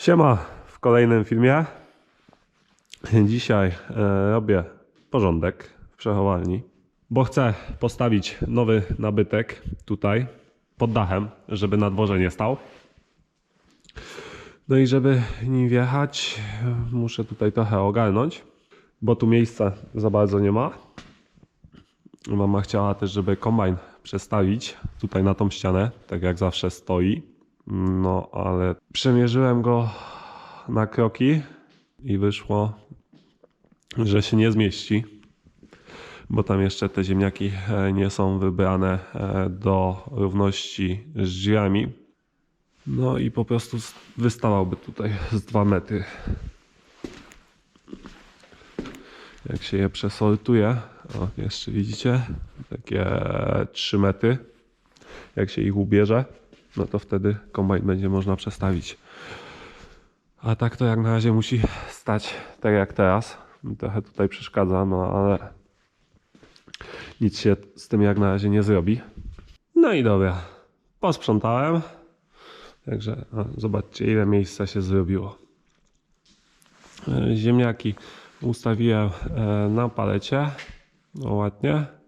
Siema w kolejnym filmie. Dzisiaj e, robię porządek w przechowalni, bo chcę postawić nowy nabytek tutaj pod dachem, żeby na dworze nie stał. No i żeby nim wjechać, muszę tutaj trochę ogarnąć, bo tu miejsca za bardzo nie ma. Mama chciała też, żeby kombajn przestawić tutaj na tą ścianę, tak jak zawsze stoi. No, ale przemierzyłem go na kroki i wyszło, że się nie zmieści, bo tam jeszcze te ziemniaki e, nie są wybrane e, do równości z drzwiami. No i po prostu wystawałby tutaj z 2 metry. Jak się je przesortuje, o jeszcze widzicie, takie 3 metry. Jak się ich ubierze, no to wtedy kombajn będzie można przestawić. A tak to jak na razie musi stać tak jak teraz. Trochę tutaj przeszkadza, no ale nic się z tym jak na razie nie zrobi. No i dobra, posprzątałem. Także o, zobaczcie ile miejsca się zrobiło. E, Ziemniaki ustawiłem e, na palecie. No ładnie.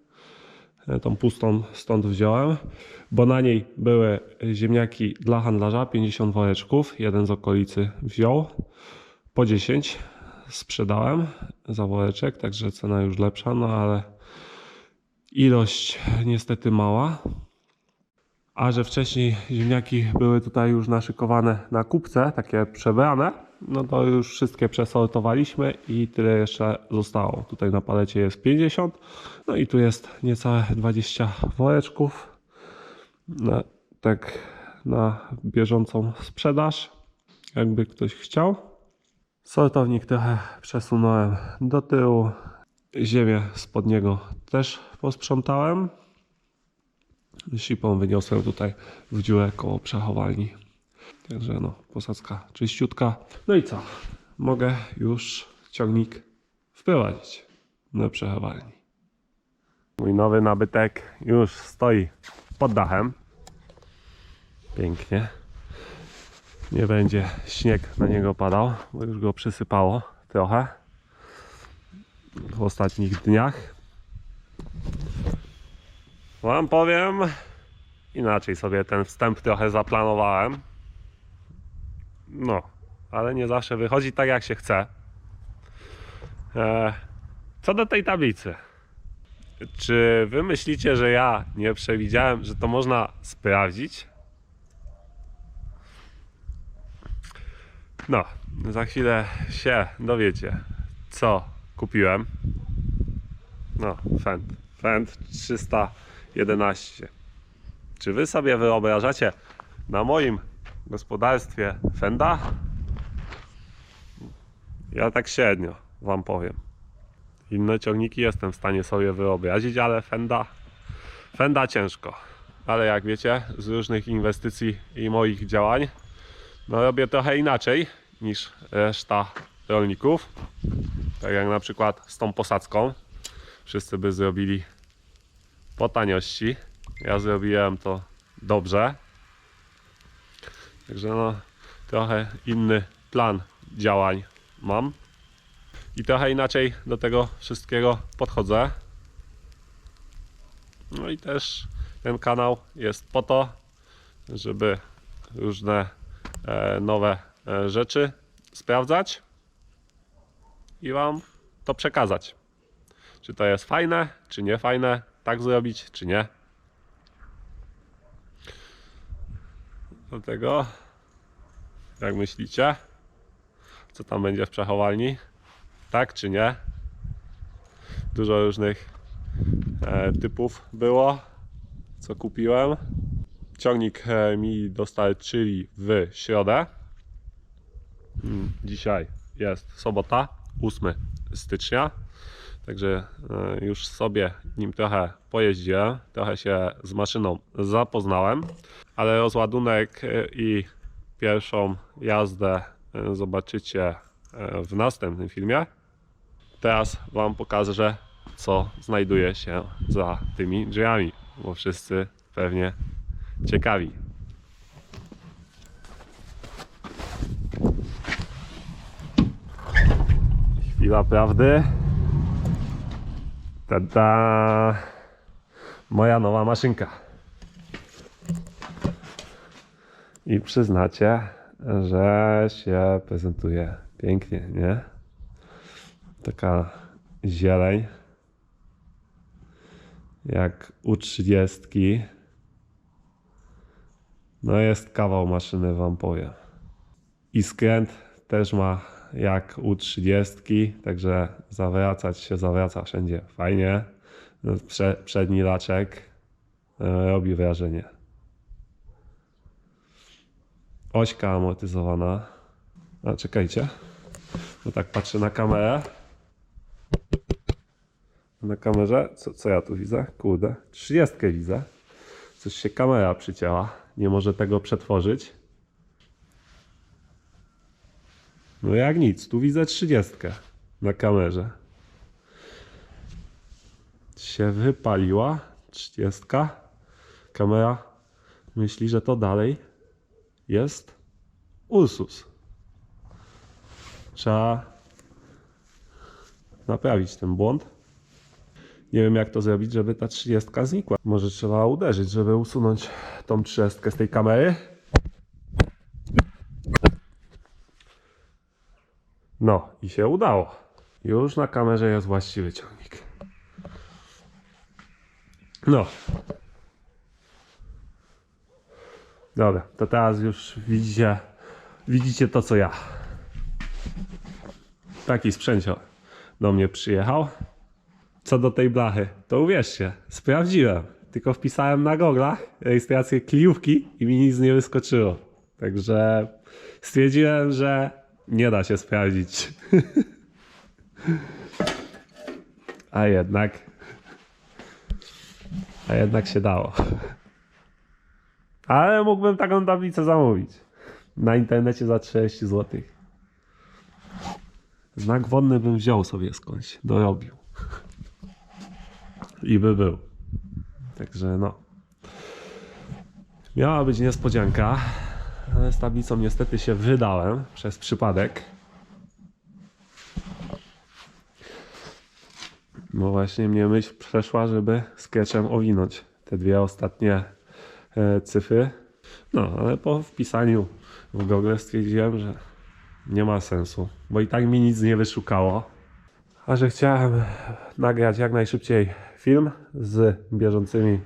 E, Tą pustą stąd wziąłem, bo na niej były ziemniaki dla handlarza, 50 woreczków. Jeden z okolicy wziął. Po 10 sprzedałem za woreczek, także cena już lepsza, no ale ilość niestety mała. A że wcześniej ziemniaki były tutaj już naszykowane na kupce, takie przebrane, no to już wszystkie przesortowaliśmy i tyle jeszcze zostało. Tutaj na palecie jest 50, no i tu jest niecałe 20 woreczków. Tak na bieżącą sprzedaż, jakby ktoś chciał. Sortownik trochę przesunąłem do tyłu. Ziemię spod niego też posprzątałem. Sipą wyniosłem tutaj w dziurę koło przechowalni. Także no, posadzka czyściutka. No i co? Mogę już ciągnik wprowadzić do przechowalni. Mój nowy nabytek już stoi pod dachem. Pięknie. Nie będzie śnieg na niego padał, bo już go przysypało trochę w ostatnich dniach. Wam powiem, inaczej sobie ten wstęp trochę zaplanowałem. No, ale nie zawsze wychodzi tak jak się chce. E, co do tej tablicy. Czy wy myślicie, że ja nie przewidziałem, że to można sprawdzić? No, za chwilę się dowiecie, co kupiłem. No, Fend. Fend 311. Czy wy sobie wyobrażacie na moim gospodarstwie Fenda? Ja tak średnio wam powiem. Inne ciągniki jestem w stanie sobie wyobrazić, ale Fenda, Fenda ciężko. Ale jak wiecie, z różnych inwestycji i moich działań, no robię trochę inaczej niż reszta rolników. Tak jak na przykład z tą posadzką. Wszyscy by zrobili po taniości. Ja zrobiłem to dobrze. Także no, trochę inny plan działań mam. I trochę inaczej do tego wszystkiego podchodzę. No i też ten kanał jest po to, żeby różne e, nowe e, rzeczy sprawdzać i Wam to przekazać. Czy to jest fajne, czy nie fajne, tak zrobić, czy nie. Dlatego, jak myślicie, co tam będzie w przechowalni? Tak czy nie? Dużo różnych e, typów było, co kupiłem. Ciągnik e, mi dostarczyli w środę. Mm, Dzisiaj jest sobota, 8 stycznia. Także e, już sobie nim trochę pojeździłem, trochę się z maszyną zapoznałem, ale rozładunek e, i Pierwszą jazdę e, zobaczycie e, w następnym filmie. Teraz Wam pokażę, co znajduje się za tymi drzwiami, bo wszyscy pewnie ciekawi. Chwila prawdy. Tada! Moja nowa maszynka. I przyznacie, że się prezentuje pięknie, nie? Taka zieleń. Jak u 30. No jest kawał maszyny, wam powiem. I skręt też ma jak u 30, także zawracać się zawraca wszędzie fajnie. Prze, przedni laczek e, robi wrażenie. Ośka amortyzowana. A czekajcie, bo tak patrzę na kamerę. Na kamerze, co, co ja tu widzę? Kurde, 30 widzę. Coś się kamera przycięła. Nie może tego przetworzyć. No jak nic, tu widzę 30 na kamerze. Się wypaliła 30. Kamera myśli, że to dalej jest Ursus. Trzeba naprawić ten błąd. Nie wiem jak to zrobić, żeby ta 30 znikła. Może trzeba uderzyć, żeby usunąć tą 30 z tej kamery. No i się udało. Już na kamerze jest właściwy ciągnik. No. Dobra, to teraz już widzicie, widzicie to co ja. Taki sprzęcio do mnie przyjechał. Co do tej blachy, to uwierzcie, sprawdziłem. Tylko wpisałem na goglach rejestrację kliówki i mi nic nie wyskoczyło. Także stwierdziłem, że nie da się sprawdzić. A jednak. A jednak się dało. Ale mógłbym taką tablicę zamówić. Na internecie za 30 zł. Znak wodny bym wziął sobie skądś, dorobił. I by był. Także no. Miała być niespodzianka, ale z tablicą niestety się wydałem przez przypadek. No właśnie mnie myśl przeszła, żeby sketchem owinąć te dwie ostatnie cyfry. No, ale po wpisaniu w Google stwierdziłem, że nie ma sensu, bo i tak mi nic nie wyszukało. A że chciałem nagrać jak najszybciej film z bieżącymi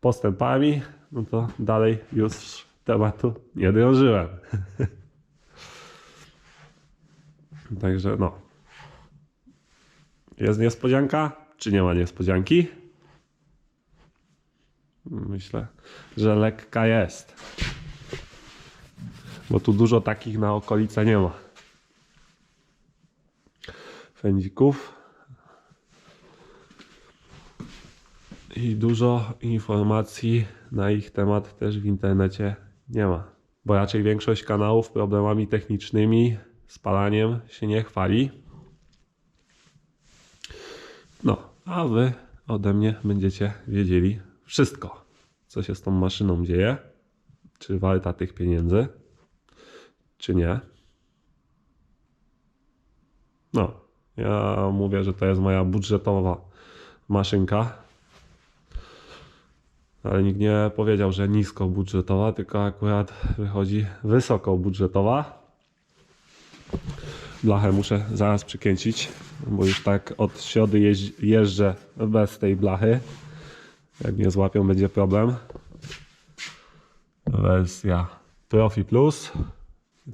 postępami, no to dalej już tematu nie drążyłem. Także no. Jest niespodzianka, czy nie ma niespodzianki? Myślę, że lekka jest. Bo tu dużo takich na okolice nie ma. Fędzików. I dużo informacji na ich temat też w internecie nie ma. Bo raczej większość kanałów problemami technicznymi, spalaniem się nie chwali. No, a wy ode mnie będziecie wiedzieli wszystko, co się z tą maszyną dzieje. Czy warta tych pieniędzy, czy nie. No, ja mówię, że to jest moja budżetowa maszynka. Ale nikt nie powiedział, że nisko budżetowa, tylko akurat wychodzi wysoko budżetowa. Blachę muszę zaraz przykręcić, bo już tak od środy jeżdżę bez tej blachy. Jak mnie złapią, będzie problem. Wersja Profi Plus.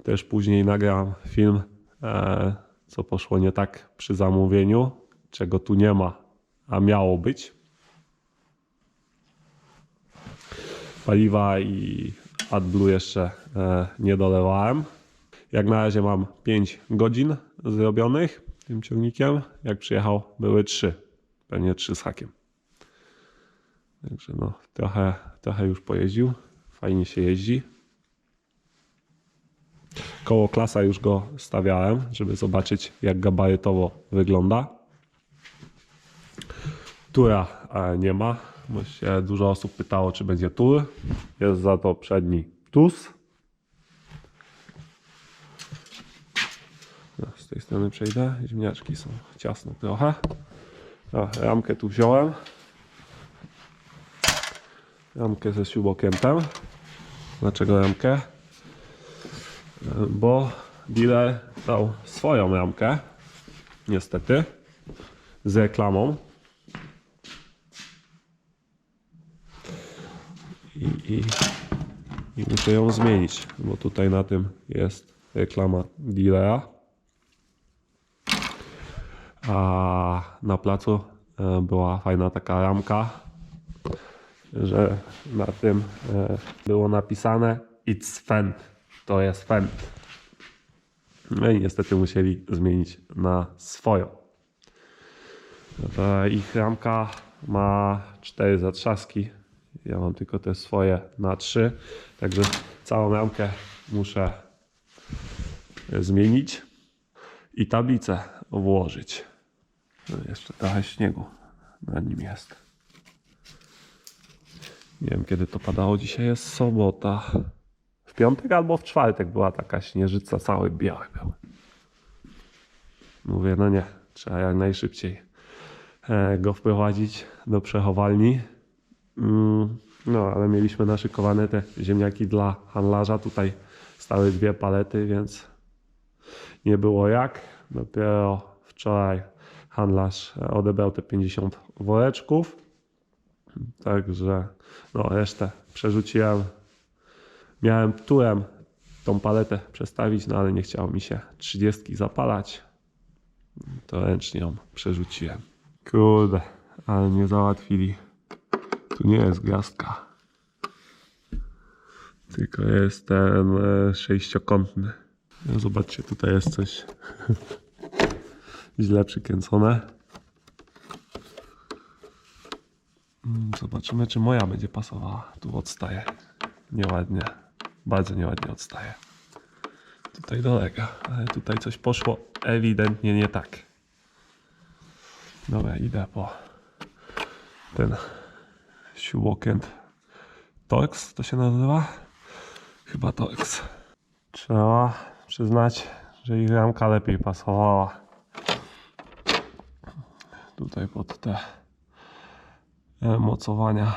Też później nagram film, e, co poszło nie tak przy zamówieniu, czego tu nie ma, a miało być. Paliwa i AdBlue jeszcze e, nie dolewałem. Jak na razie mam 5 godzin zrobionych tym ciągnikiem. Jak przyjechał, były 3. Pewnie 3 z hakiem. Także no, trochę, trochę już pojeździł. Fajnie się jeździ. Koło klasa już go stawiałem, żeby zobaczyć jak gabarytowo wygląda. Tura e, nie ma, dużo osób pytało, czy będzie tur. Jest za to przedni TUS. tej strony przejdę. Ziemniaczki są ciasno trochę. Ramkę tu wziąłem. Ramkę ze śrubokrętem. Dlaczego ramkę? E, Bo dealer dał swoją ramkę. Niestety. Z reklamą. I, i, i muszę ją zmienić, bo tutaj na tym jest reklama dealera. A na placu e, była fajna taka ramka, że na tym e, było napisane It's Fend. To jest Fend. No i niestety musieli zmienić na swoją. No ich ramka ma cztery zatrzaski. Ja mam tylko te swoje na trzy. Także całą ramkę muszę zmienić i tablicę włożyć. No, jeszcze trochę śniegu na nim jest. Nie wiem kiedy to padało. Dzisiaj jest sobota. W piątek albo w czwartek była taka śnieżyca, cały biały był. Mówię, no nie, trzeba jak najszybciej e, go wprowadzić do przechowalni. Mm, No, ale mieliśmy naszykowane te ziemniaki dla handlarza. Tutaj stały dwie palety, więc nie było jak. Dopiero wczoraj handlarz odebrał te 50 woreczków. Także no, resztę przerzuciłem. Miałem turem tą paletę przestawić, no ale nie chciało mi się 30 zapalać. To ręcznie ją przerzuciłem. Kurde, ale mnie załatwili. Tu nie jest gwiazdka. Tylko jest ten e, sześciokątny. Zobaczcie, tutaj jest coś źle przykręcone. Zobaczymy, czy moja będzie pasowała. Tu odstaje. Nieładnie. Bardzo nieładnie odstaje. Tutaj dolega, ale tutaj coś poszło ewidentnie nie tak. Dobra, idę po ten śrubokręt Torx to się nazywa? Chyba Torx. Trzeba przyznać, że ich ramka lepiej pasowała. Tutaj pod te mocowania.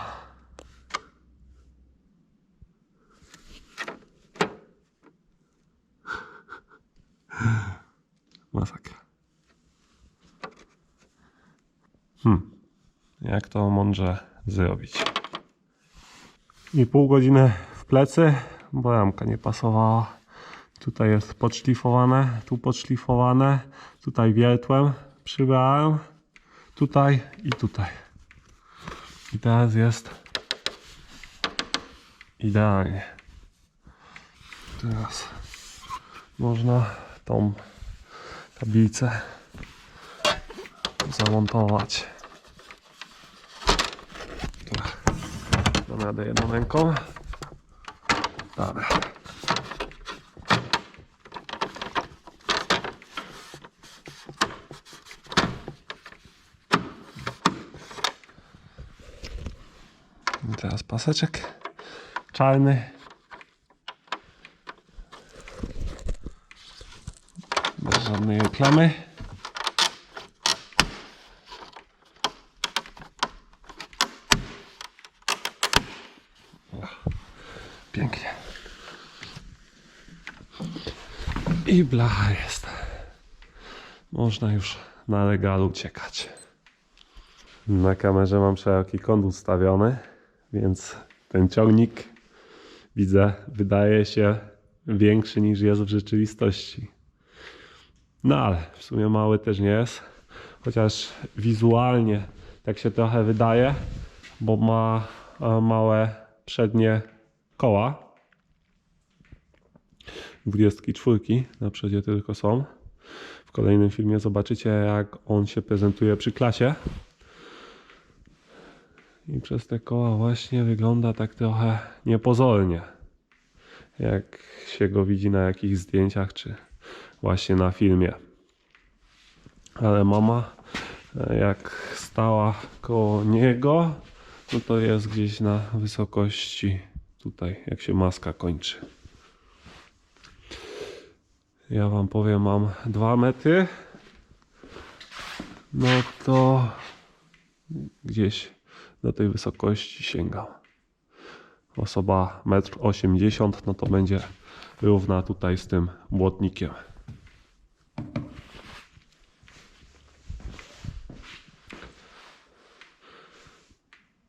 Masakra. Hmm. Jak to mądrze zrobić? I pół godziny w plecy, bo ramka nie pasowała. Tutaj jest podszlifowane, tu podszlifowane, tutaj wiertłem przybrałem, tutaj i tutaj. I teraz jest idealnie. Teraz można tą tablicę zamontować. Dobra. Dam radę jedną ręką. Dobra. I teraz paseczek czarny. Bez żadnej reklamy. Pięknie. I blacha jest. Można już na legalu uciekać. Na kamerze mam szeroki kąt ustawiony, więc ten ciągnik widzę, wydaje się większy niż jest w rzeczywistości. No ale w sumie mały też nie jest, chociaż wizualnie tak się trochę wydaje, bo ma e, małe przednie koła. 24 na przodzie tylko są. W kolejnym filmie zobaczycie, jak on się prezentuje przy klasie. I przez te koła właśnie wygląda tak trochę niepozornie. Jak się go widzi na jakichś zdjęciach, czy właśnie na filmie. Ale mama, e, jak stała koło niego, no to jest gdzieś na wysokości tutaj, jak się maska kończy. ja wam powiem, mam 2 metry, no to gdzieś do tej wysokości sięgam. Osoba 1,80 m, no to będzie równa tutaj z tym błotnikiem.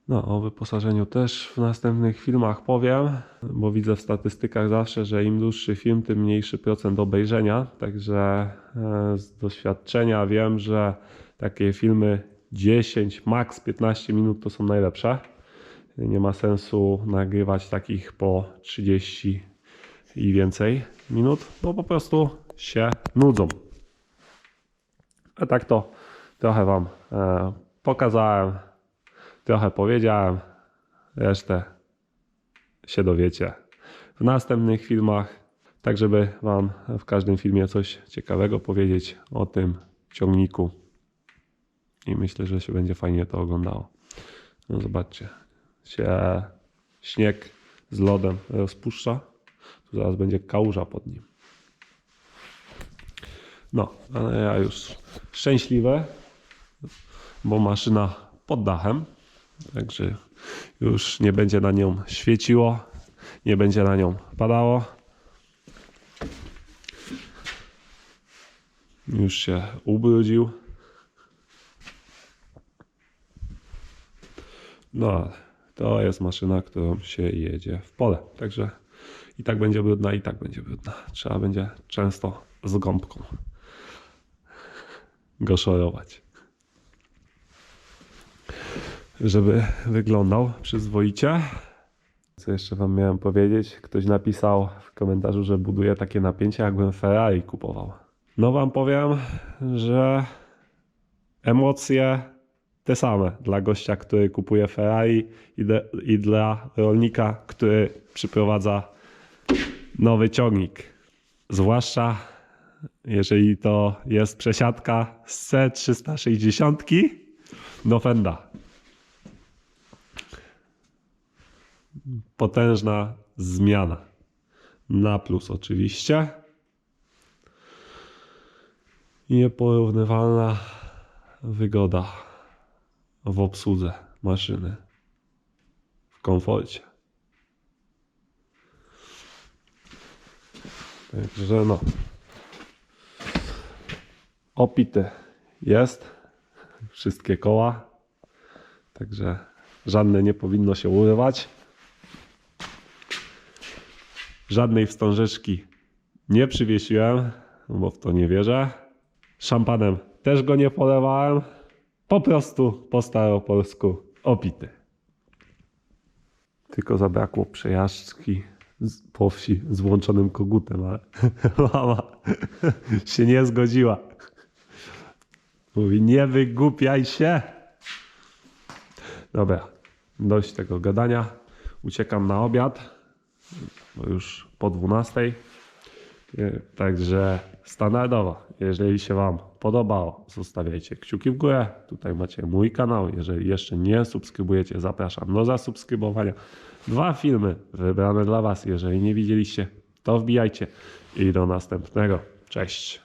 No, o wyposażeniu też w następnych filmach powiem, bo widzę w statystykach zawsze, że im dłuższy film, tym mniejszy procent obejrzenia. Także e, z doświadczenia wiem, że takie filmy 10, max 15 minut to są najlepsze. Nie ma sensu nagrywać takich po 30 i więcej minut, bo po prostu się nudzą. A tak to trochę Wam e, pokazałem, trochę powiedziałem, resztę się dowiecie w następnych filmach, tak żeby Wam w każdym filmie coś ciekawego powiedzieć o tym ciągniku. I myślę, że się będzie fajnie to oglądało. No zobaczcie, się śnieg z lodem rozpuszcza. Tu zaraz będzie kałuża pod nim. No, ale ja już szczęśliwy, bo maszyna pod dachem. Także już nie będzie na nią świeciło, nie będzie na nią padało. Już się ubrudził. No, to jest maszyna, którą się jedzie w pole. Także i tak będzie brudna, i tak będzie brudna. Trzeba będzie często z gąbką go szorować. Żeby wyglądał przyzwoicie. Co jeszcze wam miałem powiedzieć? Ktoś napisał w komentarzu, że buduje takie napięcie, jakbym Ferrari kupował. No wam powiem, że emocje te same dla gościa, który kupuje Ferrari i, de, i dla rolnika, który przyprowadza nowy ciągnik. Zwłaszcza jeżeli to jest przesiadka z C360 do Fenda. Potężna zmiana. Na plus oczywiście. Nieporównywalna wygoda w obsłudze maszyny. W komforcie. Także no. Opity jest. Wszystkie koła. Także żadne nie powinno się urywać. Żadnej wstążeczki nie przywiesiłem, bo w to nie wierzę. Szampanem też go nie polewałem. Po prostu po staropolsku opity. Tylko zabrakło przejażdżki po wsi z włączonym kogutem, ale mama się nie zgodziła. Mówi, nie wygłupiaj się. Dobra, dość tego gadania. Uciekam na obiad, bo już po 12. E, Także standardowo, jeżeli się Wam podobało, zostawiajcie kciuki w górę. Tutaj macie mój kanał. Jeżeli jeszcze nie subskrybujecie, zapraszam do zasubskrybowania. Dwa filmy wybrane dla Was. Jeżeli nie widzieliście, to wbijajcie i do następnego. Cześć.